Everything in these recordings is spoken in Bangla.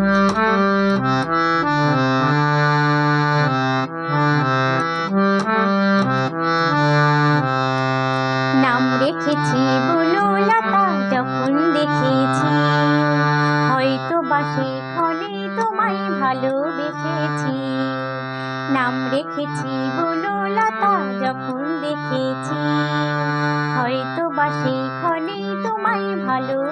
নাম রেখেছি বনলতা, যখন দেখেছি হয়তো বাসে ক্ষণে তোমায় ভালোবেসেছি। নাম রেখেছি বনলতা, যখন দেখেছি হয়তো বাসে ক্ষণে তোমায় ভালোবেসেছি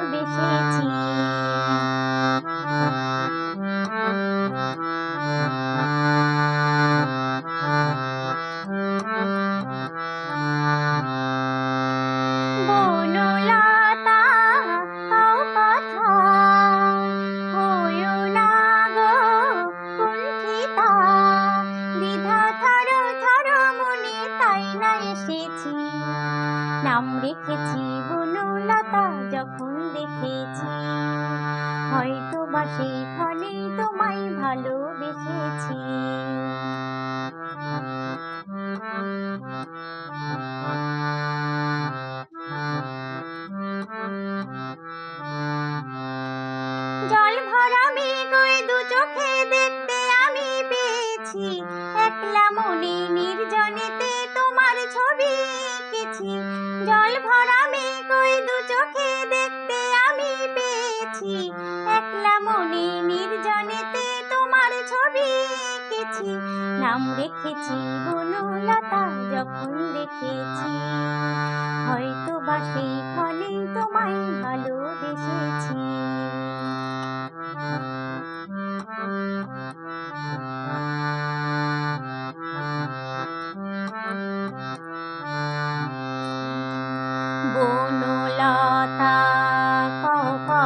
নাম রেখেছি বনলতা যখন দেখেছি। হয়তো বা সেই ফলে তোমায় ভালোবেসেছি। চোখে দেখতে আমি পেয়েছি। একলা মনে নির্জনেতে তোমার ছবি এঁকেছি। নাম রেখেছি বনলতা যখন দেখেছি। হয়তো বা সেই ক্ষণে তোমায় ভালোবেসেছি। কও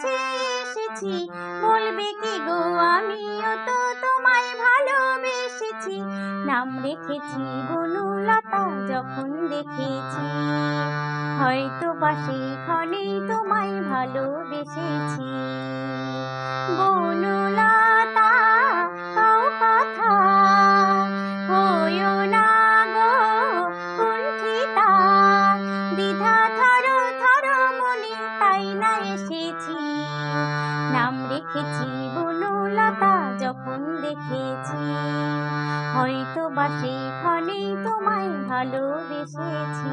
কাছে এসেছি। বলবে কি গো? আমিও তো তোমায় ভালোবেসেছি। নাম রেখেছি বনলতা, যখন দেখেছি হয়তো বা সেই ক্ষণেই তোমায় ভালোবেসেছি। দেখেছি বনলতা যখন দেখেছি। হয়তো বা সেইখানেই তোমায় ভালোবেসেছি।